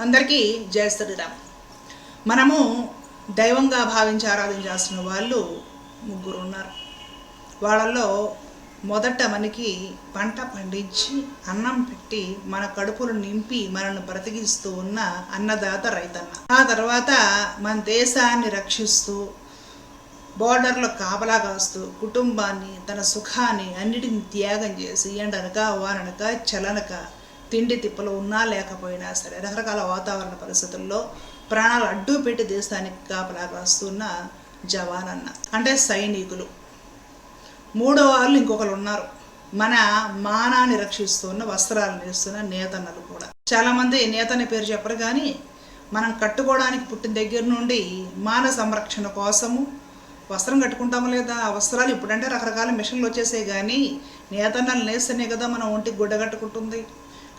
అందరికీ జయ శ్రీరామ్ మనము దైవంగా భావించి ఆరాధించాల్సిన వాళ్ళు ముగ్గురు ఉన్నారు. వాళ్ళల్లో మొదట మనకి పంట పండించి అన్నం పెట్టి మన కడుపులు నింపి మనల్ని బ్రతికిస్తూ ఉన్న అన్నదాత రైతన్న. ఆ తర్వాత మన దేశాన్ని రక్షిస్తూ బోర్డర్లో కాపలా కాస్తూ కుటుంబాన్ని తన సుఖాన్ని అన్నిటిని త్యాగం చేసి ఎండనక వాననక చలనక తిండి తిప్పలు ఉన్నా లేకపోయినా సరే రకరకాల వాతావరణ పరిస్థితుల్లో ప్రాణాలు అడ్డు పెట్టి దేశానికి కాపలా కాస్తున్న జవాన్ అన్న అంటే సైనికులు. మూడో వాళ్ళు ఇంకొకరు ఉన్నారు. మన మానాన్ని రక్షిస్తున్న వస్త్రాలు నేస్తున్న నేతన్నలు కూడా. చాలామంది నేతన్న పేరు చెప్పరు కానీ మనం కట్టుకోవడానికి పుట్టిన దగ్గర నుండి మాన సంరక్షణ కోసము వస్త్రం కట్టుకుంటాము లేదా? ఆ వస్త్రాలు ఇప్పుడంటే రకరకాల మిషన్లు వచ్చేసాయి కానీ నేతన్నలు నేస్తేనే కదా మనం ఒంటికి గుడ్డ కట్టుకుంటుంది.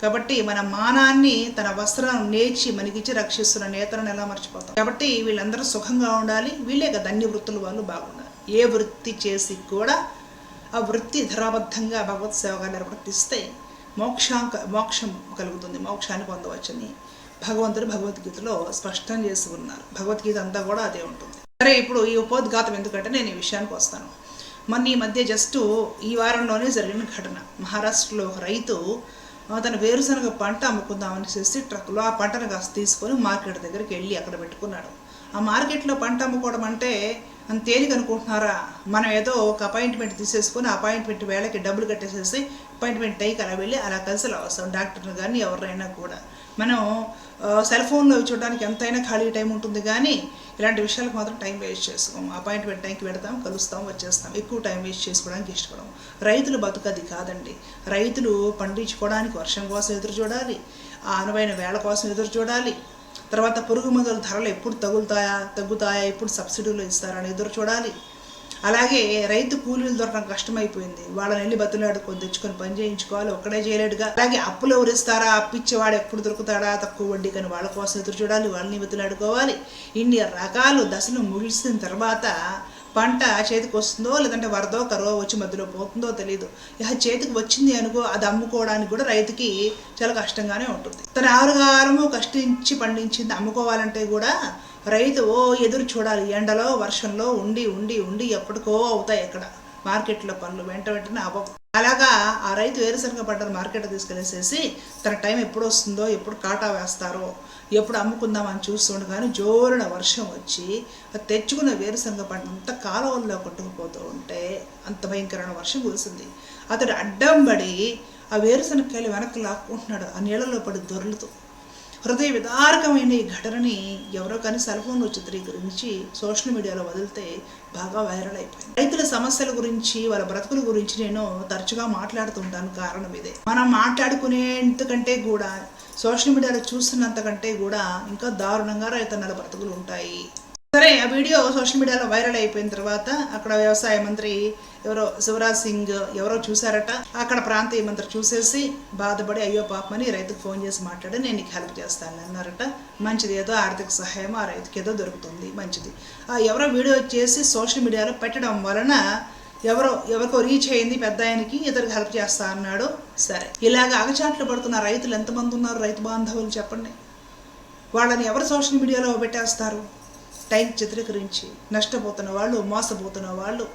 కాబట్టి మన మానాన్ని తన వస్త్రాలను నేర్చి మనకిచ్చి రక్షిస్తున్న నేతలను ఎలా మర్చిపోతాం? కాబట్టి వీళ్ళందరూ సుఖంగా ఉండాలి. వీళ్ళే కదా అన్ని వాళ్ళు బాగుండాలి. ఏ వృత్తి చేసి కూడా ఆ వృత్తి ధరాబద్ధంగా భగవత్ సేవగా నిర్వర్తిస్తే మోక్షాంక మోక్షం కలుగుతుంది. మోక్షాన్ని పొందవచ్చని భగవంతుడు భగవద్గీతలో స్పష్టం చేసి ఉన్నారు. భగవద్గీత అంతా కూడా అదే ఉంటుంది. సరే ఇప్పుడు ఈ ఉపోద్ఘాతం ఎందుకంటే నేను ఈ విషయానికి వస్తాను. మొన్న ఈ మధ్య జస్ట్ ఈ వారంలోనే జరిగిన ఘటన. మహారాష్ట్రలో ఒక రైతు తన వేరుశనగ పంట అమ్ముకుందామని చేసి ట్రక్లో ఆ పంటను కాస్త తీసుకొని మార్కెట్ దగ్గరికి వెళ్ళి అక్కడ పెట్టుకున్నాడు. ఆ మార్కెట్లో పంట అమ్ముకోవడం అంటే అంత తేలిక అనుకుంటున్నారా మనం ఏదో ఒక అపాయింట్మెంట్ తీసేసుకొని అపాయింట్మెంట్ వేళకి డబ్బులు కట్టేసేసి అపాయింట్మెంట్ టైకి అలా వెళ్ళి అలా కలిసి వస్తాం. డాక్టర్ని కానీ ఎవరైనా కూడా. మనం సెల్ ఫోన్లో చూడడానికి ఎంతైనా ఖాళీ టైం ఉంటుంది కానీ ఇలాంటి విషయాలకు మాత్రం టైం వేస్ట్ చేసుకోము. అపాయింట్మెంట్ టైంకి పెడతాం కలుస్తాం వచ్చేస్తాం. ఎక్కువ టైం వేస్ట్ చేసుకోవడానికి ఇష్టపడము. రైతులు బతుకది కాదండి. రైతులు పండించుకోవడానికి వర్షం కోసం ఎదురు చూడాలి. ఆ అనువైన వేళ కోసం ఎదురు చూడాలి. తర్వాత పురుగు మందుల ధరలు ఎప్పుడు తగులుతాయా తగ్గుతాయా ఎప్పుడు సబ్సిడీలు ఇస్తారని ఎదురు చూడాలి. అలాగే రైతు కూలీలు దొరకడం కష్టమైపోయింది. వాళ్ళని వెళ్ళి బతులాడుకొని తెచ్చుకొని పని చేయించుకోవాలి. ఒక్కడే చేయలేడుగా. అలాగే అప్పులు ఎవరిస్తారా అప్పిచ్చేవాడు ఎప్పుడు దొరుకుతాడా? తక్కువ వడ్డీ కానీ వాళ్ళ కోసం ఎదురు చూడాలి. వాళ్ళని బతులాడుకోవాలి. ఇన్ని రకాలు దశలు ముగిసిన తర్వాత పంట చేతికి వస్తుందో లేదంటే వరదో కరువో వచ్చి మధ్యలో పోతుందో తెలియదు ఇక చేతికి వచ్చింది అనుకో అది అమ్ముకోవడానికి కూడా రైతుకి చాలా కష్టంగానే ఉంటుంది. తన ఆరుగారము కష్టించి పండించింది అమ్ముకోవాలంటే కూడా రైతు ఓ ఎదురు చూడాలి. ఎండలో వర్షంలో ఉండి ఉండి ఉండి ఎప్పటికో అవుతాయి ఎక్కడ మార్కెట్లో పనులు. వెంట వెంటనే అవ్వవు. అలాగా ఆ రైతు వేరుశనగ పంటను మార్కెట్ తీసుకెళ్ళేసేసి తన టైం ఎప్పుడు వస్తుందో ఎప్పుడు కాటా వేస్తారో ఎప్పుడు అమ్ముకుందామని చూస్తుండు కానీ జోరున వర్షం వచ్చి తెచ్చుకున్న వేరుశనగ పంట అంతా కాలువల్లో కొట్టుకుపోతూ ఉంటే అంత భయంకరమైన వర్షం కురిసింది. అతడు అడ్డం పడి ఆ వేరుశనగకాయలు వెనక్కి లాక్కుంటున్నాడు. ఆ నీళ్ళలో పడి దొర్లుతూ హృదయ విదారకమైన ఈ ఘటనని ఎవరో కానీ సెల్ ఫోన్లో చిత్రీకరించి సోషల్ మీడియాలో వదిలితే బాగా వైరల్ అయిపోయింది. రైతుల సమస్యల గురించి వాళ్ళ బ్రతుకుల గురించి నేను తరచుగా మాట్లాడుతుంటాను కారణం ఇదే. మనం మాట్లాడుకునేంతకంటే కూడా సోషల్ మీడియాలో చూస్తున్నంతకంటే కూడా ఇంకా దారుణంగా రైతన్నల బ్రతుకులు ఉంటాయి. సరే ఆ వీడియో సోషల్ మీడియాలో వైరల్ అయిపోయిన తర్వాత అక్కడ వ్యవసాయ మంత్రి ఎవరో శివరాజ్ సింగ్ ఎవరో చూసారట అక్కడ ప్రాంతీయ మంత్రి చూసేసి బాధపడి అయ్యో పాపమని రైతుకు ఫోన్ చేసి మాట్లాడి నేను నీకు హెల్ప్ చేస్తాను అన్నారట. మంచిది ఏదో ఆర్థిక సహాయం ఆ రైతుకి ఏదో దొరుకుతుంది మంచిది. ఆ ఎవరో వీడియో చేసి సోషల్ మీడియాలో పెట్టడం వలన ఎవరో ఎవరికో రీచ్ అయింది పెద్ద ఆయనకి ఇతరికి హెల్ప్ చేస్తా అన్నాడు. సరే ఇలాగ అగచాట్లు పడుతున్న రైతులు ఎంతమంది ఉన్నారు? రైతు బాంధవులు చెప్పండి. వాళ్ళని ఎవరు సోషల్ మీడియాలో పెట్టేస్తారు? టైం చిత్రీకరించి నష్టపోతున్న వాళ్ళు మోసపోతున్న వాళ్ళు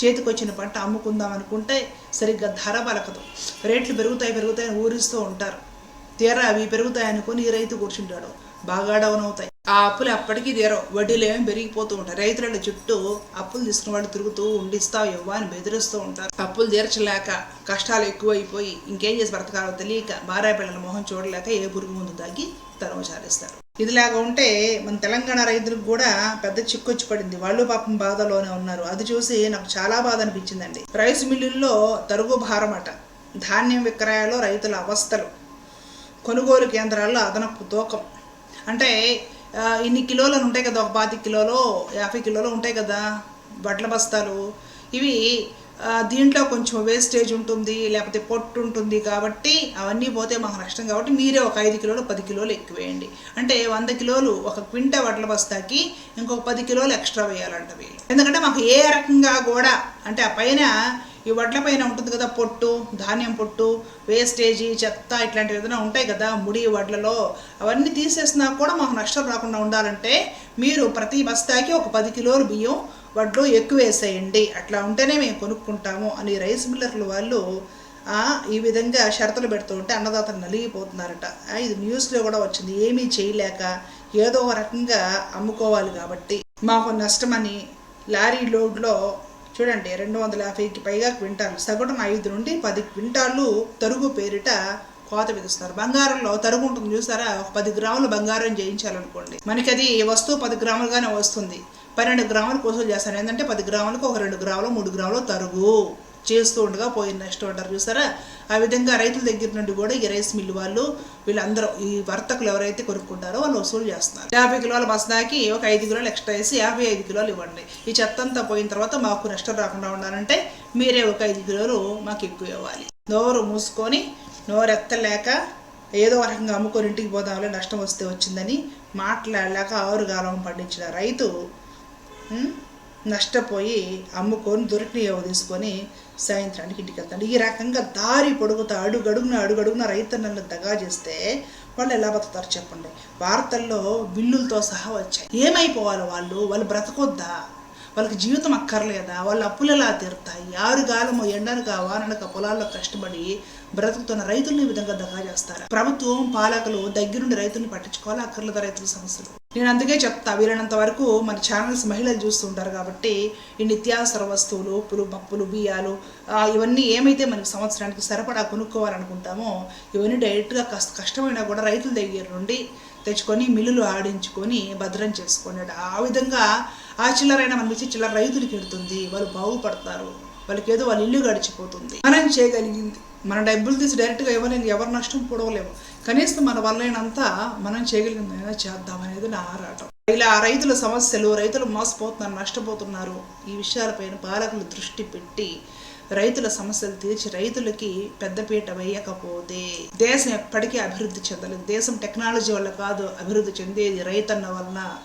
చేతికొచ్చిన పంట అమ్ముకుందాం అనుకుంటే సరిగ్గా ధర పలకదు. రేట్లు పెరుగుతాయి పెరుగుతాయని ఊరిస్తూ ఉంటారు. తీరా అవి పెరుగుతాయి అనుకుని ఈ రైతు కూర్చుంటాడు. బాగా డౌన్ అవుతాయి. ఆ అప్పులు అప్పటికీ తీరవు. వడ్డీలు ఏమేమి పెరిగిపోతూ ఉంటాయి. రైతుల చుట్టూ అప్పులు తీసుకున్న వాళ్ళు తిరుగుతూ ఉండిస్తావు ఇవ్వ అని బెదిరిస్తూ ఉంటారు. అప్పులు తీర్చలేక కష్టాలు ఎక్కువైపోయి ఇంకేం చేసి బ్రతకాలో తెలియక భార్య పిల్లల మొహం చూడలేక ఏ పురుగు ముందు తగ్గి తరం చారిస్తారు. ఇదిలాగా ఉంటే మన తెలంగాణ రైతులకు కూడా పెద్ద చిక్కొచ్చి పడింది వాళ్ళు పాపం బాధలోనే ఉన్నారు. అది చూసి నాకు చాలా బాధ అనిపించిందండి. రైస్ మిల్లుల్లో తరుగు భారమట. ధాన్యం విక్రయాల్లో రైతుల అవస్థలు. కొనుగోలు కేంద్రాల్లో అదనపు తూకం. అంటే ఇన్ని కిలోలు ఉంటాయి కదా ఒక పాతి కిలోలో యాభై కిలోలు ఉంటాయి కదా బట్టల బస్తాలు. ఇవి దీంట్లో కొంచెం వేస్టేజ్ ఉంటుంది లేకపోతే పొట్టు ఉంటుంది కాబట్టి అవన్నీ పోతే మాకు నష్టం కాబట్టి మీరే ఒక ఐదు కిలోలు పది కిలోలు ఎక్కువ వేయండి. అంటే వంద కిలోలు ఒక క్వింట వడ్ల బస్తాకి ఇంకొక పది కిలోలు ఎక్స్ట్రా వేయాలంట వీళ్ళు. ఎందుకంటే మాకు ఏ రకంగా కూడా అంటే ఆ పైన ఈ వడ్ల పైన ఉంటుంది కదా పొట్టు ధాన్యం పొట్టు వేస్టేజీ చెత్త ఇట్లాంటివి ఏదైనా ఉంటాయి కదా ముడి వడ్లలో అవన్నీ తీసేసినా కూడా మాకు నష్టం రాకుండా ఉండాలంటే మీరు ప్రతి బస్తాకి ఒక పది కిలోలు బియ్యం వడ్లు ఎక్కువ వేసేయండి అట్లా ఉంటేనే మేము కొనుక్కుంటాము అని రైస్ మిల్లర్లు వాళ్ళు ఈ విధంగా షరతులు పెడుతూ ఉంటే అన్నదాతలు నలిగిపోతున్నారట. ఇది న్యూస్లో కూడా వచ్చింది. ఏమీ చేయలేక ఏదో రకంగా అమ్ముకోవాలి కాబట్టి. మాకు నష్టమని లారీ లోడ్లో చూడండి రెండు వందల యాభైకి పైగా క్వింటాలు సగటున ఐదు నుండి పది క్వింటాలు తరుగు పేరిట కోత విధిస్తారు బంగారంలో తరుగు ఉంటుంది చూసారా? ఒక పది గ్రాములు బంగారం చేయించాలనుకోండి మనకి అది వస్తువు పది గ్రాములుగానే వస్తుంది. పన్నెండు గ్రాములు వసూలు చేస్తాను. ఏంటంటే పది గ్రాములకు ఒక రెండు గ్రాములు మూడు గ్రాములు తరుగు చేస్తూ ఉండగా పోయిన నెక్స్ట్ అంటారు చూసారా? ఆ విధంగా రైతుల దగ్గర నుండి కూడా ఈ రైస్ మిల్లు వాళ్ళు వీళ్ళందరూ ఈ వర్తకులు ఎవరైతే కొనుక్కుంటారో వాళ్ళు వసూలు చేస్తున్నారు. యాభై కిలోల మసదాకి ఒక ఐదు కిలోలు ఎక్స్ట్రా వేసి యాభై ఐదు కిలోలు ఇవ్వండి. ఈ చెత్త అంతా పోయిన తర్వాత మాకు నష్టం రాకుండా ఉండాలంటే మీరే ఒక ఐదు కిలోలు మాకు ఎక్కువ ఇవ్వాలి. నోరు మూసుకొని నోరెత్తలేక ఏదో రకంగా అమ్ముకొని ఇంటికి పోదాంలే నష్టం వస్తే వచ్చిందని మాట్లాడలేక ఆరుగాలం పండించిన రైతు నష్టపోయి అమ్ముకొని దొరికినవి తీసుకొని సాయంత్రానికి ఇంటికి వెళ్తాడు. ఈ రకంగా దారి పొడుగుతా అడుగడుగున అడుగడుగున రైతన్నలను దగా చేస్తే వాళ్ళు ఎలా బతుకుతారు చెప్పండి. వార్తల్లో బిల్లులతో సహా వచ్చాయి. ఏమైపోవాలి వాళ్ళు? వాళ్ళు బ్రతకొద్దా? వాళ్ళకి జీవితం అక్కర్లేదా? వాళ్ళ అప్పులు ఎలా తీరుతాయి? ఆరు కాలము ఎండనక వాననక పొలాల్లో కష్టపడి బ్రతుకుతున్న రైతుల్ని ఈ విధంగా దగా చేస్తారు? ప్రభుత్వం పాలకులు దగ్గరుండి రైతుల్ని పట్టించుకోవాలి? అక్కర్లేదా రైతుల సమస్యలు. నేను అందుకే చెప్తా వీలైనంత వరకు మన ఛానల్స్ మహిళలు చూస్తుంటారు కాబట్టి ఈ నిత్యావసర వస్తువులు ఉప్పులు పప్పులు బియ్యాలు ఇవన్నీ ఏమైతే మనకి సంవత్సరానికి సరిపడా కొనుక్కోవాలనుకుంటామో ఇవన్నీ డైరెక్ట్గా కష్ట కష్టమైనా కూడా రైతుల దగ్గర నుండి తెచ్చుకొని మిల్లులు ఆడించుకొని భద్రం చేసుకోండి ఆ విధంగా ఆ చిల్లరైన మనం ఇచ్చే చిల్లర రైతులకి ఎడుతుంది. వాళ్ళు బాగుపడతారు. వాళ్ళకి ఏదో వాళ్ళ ఇల్లు గడిచిపోతుంది. మనం చేయగలిగింది. మన డబ్బులు తీసి డైరెక్ట్గా ఇవ్వలేము ఎవరి నష్టం పొడవలేము. కనీసం మన వల్లైనంత మనం చేయగలిగింది అయినా చేద్దామనేది నా ఆరాటం. ఇలా రైతుల సమస్యలు రైతులు మోసపోతున్నారు నష్టపోతున్నారు ఈ విషయాలపైన పాలకులు దృష్టి పెట్టి రైతుల సమస్యలు తీర్చి రైతులకి పెద్దపీట వేయకపోతే దేశం ఎప్పటికీ అభివృద్ధి చెందలేదు. దేశం టెక్నాలజీ వల్ల కాదు అభివృద్ధి చెందేది రైతన్న వలన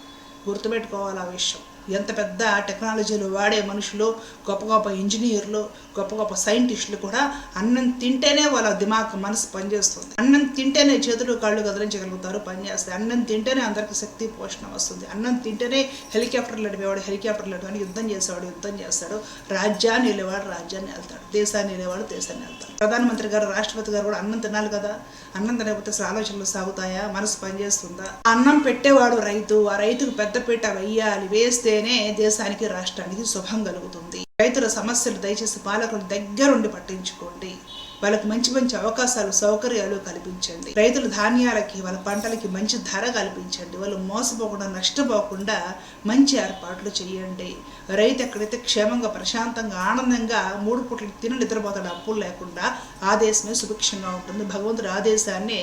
గుర్తుపెట్టుకోవాలి ఆ విషయం. ఎంత పెద్ద టెక్నాలజీలు వాడే మనుషులు గొప్ప గొప్ప ఇంజనీర్లు గొప్ప గొప్ప సైంటిస్టులు కూడా అన్నం తింటేనే వాళ్ళ దిమాగ్ మనసు పనిచేస్తుంది. అన్నం తింటేనే చేతులు కాళ్ళు కదిలించగలుగుతారు పనిచేస్తాయి. అన్నం తింటేనే అందరికి శక్తి పోషణ వస్తుంది. అన్నం తింటేనే హెలికాప్టర్లు నడిపేవాడు హెలికాప్టర్లు నడిపేవాడు యుద్ధం చేసేవాడు యుద్ధం చేస్తాడు. రాజ్యాన్ని వెళ్ళేవాడు రాజ్యాన్ని వెళ్తాడు. దేశాన్ని వెళ్ళేవాడు దేశాన్ని వెళ్తాడు. ప్రధానమంత్రి గారు రాష్ట్రపతి గారు కూడా అన్నం తినాలి కదా? అన్నం తినకపోతే ఆలోచనలు సాగుతాయా? మనసు పనిచేస్తుందా? అన్నం పెట్టేవాడు రైతు. ఆ రైతుకు పెద్దపీట వెయ్యాలి వేస్తేనే దేశానికి రాష్ట్రానికి శుభం కలుగుతుంది. రైతుల సమస్యలు దయచేసి పాలకులు దగ్గరుండి పట్టించుకోండి. వాళ్ళకి మంచి మంచి అవకాశాలు సౌకర్యాలు కల్పించండి. రైతుల ధాన్యాలకి వాళ్ళ పంటలకి మంచి ధర కల్పించండి. వాళ్ళు మోసపోకుండా నష్టపోకుండా మంచి ఏర్పాట్లు చేయండి. రైతు ఎక్కడైతే క్షేమంగా ప్రశాంతంగా ఆనందంగా మూడు పూటలు తిని నిద్రపోతాడు అప్పులు లేకుండా ఆ దేశమే సుభిక్షంగా ఉంటుంది. భగవంతుడు ఆ దేశాన్ని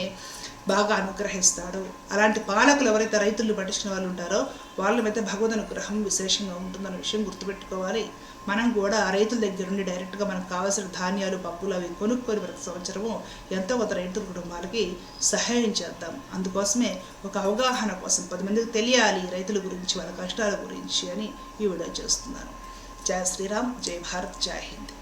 బాగా అనుగ్రహిస్తాడు. అలాంటి పాలకులు ఎవరైతే రైతులు పట్టించిన వాళ్ళు ఉంటారో వాళ్ళ మీద భగవద్ అనుగ్రహం విశేషంగా ఉంటుందన్న విషయం గుర్తుపెట్టుకోవాలి. మనం కూడా ఆ రైతుల దగ్గర నుండి డైరెక్ట్గా మనకు కావాల్సిన ధాన్యాలు పప్పులు అవి కొనుక్కొని ప్రతి సంవత్సరము ఎంతో కొంత రైతుల కుటుంబాలకి సహాయం చేద్దాం. అందుకోసమే ఒక అవగాహన కోసం పది మందికి తెలియాలి రైతుల గురించి వాళ్ళ కష్టాల గురించి అని ఈ వీడియో చేస్తున్నాను. జయ శ్రీరామ్ జై భారత్ జై హింద్.